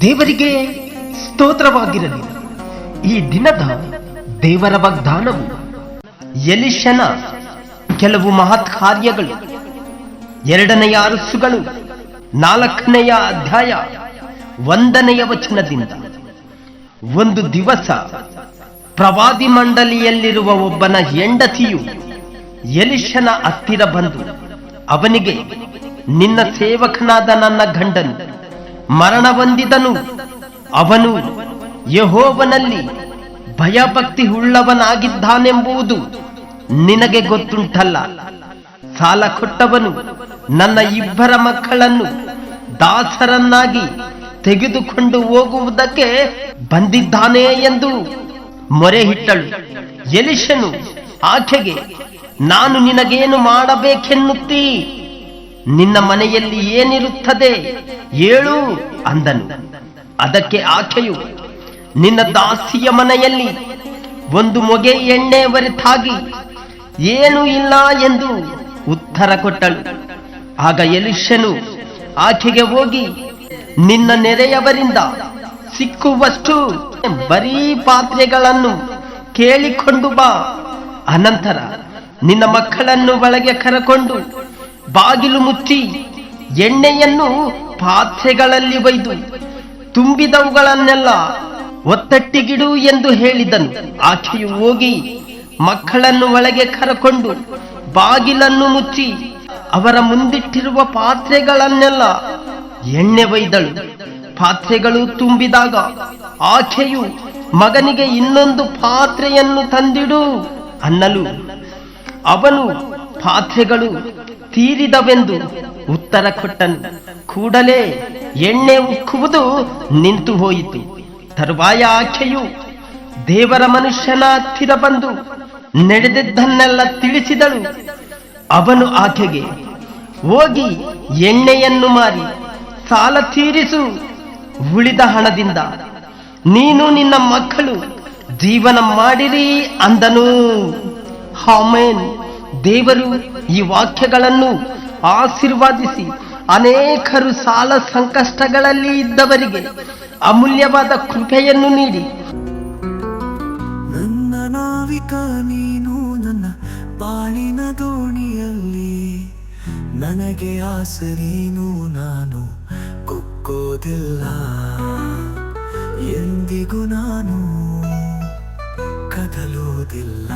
ದೇವರಿಗೆ ಸ್ತೋತ್ರವಾಗಿರಲಿ. ಈ ದಿನದ ದೇವರ ವಾಗ್ದಾನವು ಎಲಿಶನ ಕೆಲವು ಮಹತ್ ಕಾರ್ಯಗಳು. ಎರಡನೆಯ ಅರಸುಗಳು ನಾಲ್ಕನೆಯ ಅಧ್ಯಾಯ ಒಂದನೆಯ ವಚನದಿಂದ. ಒಂದು ದಿವಸ ಪ್ರವಾದಿ ಮಂಡಲಿಯಲ್ಲಿರುವ ಒಬ್ಬನ ಹೆಂಡತಿಯು ಎಲಿಶನ ಹತ್ತಿರ ಬಂದು, ಅವನಿಗೆ, ನಿನ್ನ ಸೇವಕನಾದ ನನ್ನ ಗಂಡನು, ಮರಣ ಹೊಂದಿದನು. ಅವನು ಯಹೋವನಲ್ಲಿ ಭಯಭಕ್ತಿ ಉಳ್ಳವನಾಗಿದ್ದಾನೆಂಬುದು ನಿನಗೆ ಗೊತ್ತುಂಟಲ್ಲ. ಸಾಲ ಕೊಟ್ಟವನು ನನ್ನ ಇಬ್ಬರ ಮಕ್ಕಳನ್ನು ದಾಸರನ್ನಾಗಿ ತೆಗೆದುಕೊಂಡು ಹೋಗುವುದಕ್ಕೆ ಬಂದಿದ್ದಾನೆ ಎಂದು ಮೊರೆ ಹಿಟ್ಟಳು ಎಲಿಶನು ಆಕೆಗೆ ನಾನು ನಿನಗೇನು ಮಾಡಬೇಕೆನ್ನುತ್ತೀ? ನಿನ್ನ ಮನೆಯಲ್ಲಿ ಏನಿರುತ್ತದೆ? ಏಳು ಅಂದನು. ಅದಕ್ಕೆ ಆಕೆಯು, ನಿನ್ನ ದಾಸಿಯ ಮನೆಯಲ್ಲಿ ಒಂದು ಮೊಗೆ ಎಣ್ಣೆ ಒರೆತಾಗಿ, ಏನೂ ಇಲ್ಲ ಎಂದು ಉತ್ತರ ಕೊಟ್ಟಳು. ಆಗ ಎಲಿಶನು ಆಕೆಗೆ ಹೋಗಿ, ನಿನ್ನ ನೆರೆಯವರಿಂದ ಸಿಕ್ಕುವಷ್ಟು ಬರೀ ಪಾತ್ರೆಗಳನ್ನು ಕೇಳಿಕೊಂಡು ಬಾ. ಅನಂತರ ನಿನ್ನ ಮಕ್ಕಳನ್ನು ಒಳಗೆ ಕರಕೊಂಡು ಬಾಗಿಲು ಮುಚ್ಚಿ ಎಣ್ಣೆಯನ್ನು ಪಾತ್ರೆಗಳಲ್ಲಿ ಒಯ್ದು ತುಂಬಿದವುಗಳನ್ನೆಲ್ಲ ಒತ್ತಟ್ಟಿಗಿಡು ಎಂದು ಹೇಳಿದನು. ಆಕೆಯು ಹೋಗಿ ಮಕ್ಕಳನ್ನು ಒಳಗೆ ಕರಕೊಂಡು ಬಾಗಿಲನ್ನು ಮುಚ್ಚಿ ಅವರ ಮುಂದಿಟ್ಟಿರುವ ಪಾತ್ರೆಗಳನ್ನೆಲ್ಲ ಎಣ್ಣೆ ಒಯ್ದಳು. ಪಾತ್ರೆಗಳು ತುಂಬಿದಾಗ ಆಕೆಯು ಮಗನಿಗೆ ಇನ್ನೊಂದು ಪಾತ್ರೆಯನ್ನು ತಂದಿಡು ಅನ್ನಲು ಅವನು ಪಾತ್ರೆಗಳು ತೀರಿದವೆಂದು ಉತ್ತರ ಕೊಟ್ಟನು. ಕೂಡಲೇ ಎಣ್ಣೆ ಉಕ್ಕುವುದು ನಿಂತು ಹೋಯಿತು. ತರುವಾಯ ಆಕೆಯು ದೇವರ ಮನುಷ್ಯನ ಹತ್ತಿರ ಬಂದು ನಡೆದಿದ್ದನ್ನೆಲ್ಲ ತಿಳಿಸಿದಳು. ಅವನು ಆಕೆಗೆ, ಹೋಗಿ ಎಣ್ಣೆಯನ್ನು ಮಾರಿ, ಸಾಲ ತೀರಿಸು ಉಳಿದ ಹಣದಿಂದ. ನೀನು ನಿನ್ನ ಮಕ್ಕಳು ಜೀವನ ಮಾಡಿರಿ ಅಂದನು. ಆಮೇನ್. ದೇವರು ಈ ವಾಕ್ಯಗಳನ್ನು ಆಶೀರ್ವಾದಿಸಿ ಅನೇಕರು ಸಾಲ ಸಂಕಷ್ಟಗಳಲ್ಲಿ ಇದ್ದವರಿಗೆ ಅಮೂಲ್ಯವಾದ ಕೃಪೆಯನ್ನು ನೀಡಿ. ನನ್ನ ನಾವಿಕ ನೀನು ನನ್ನ ಬಾಳಿನ ದೋಣಿಯಲ್ಲಿ. ನನಗೆ ಆಸರೇನು ನಾನು ಕುಕ್ಕೋದಿಲ್ಲ. ಎಂದಿಗೂ ನಾನು ಕದಲೋದಿಲ್ಲ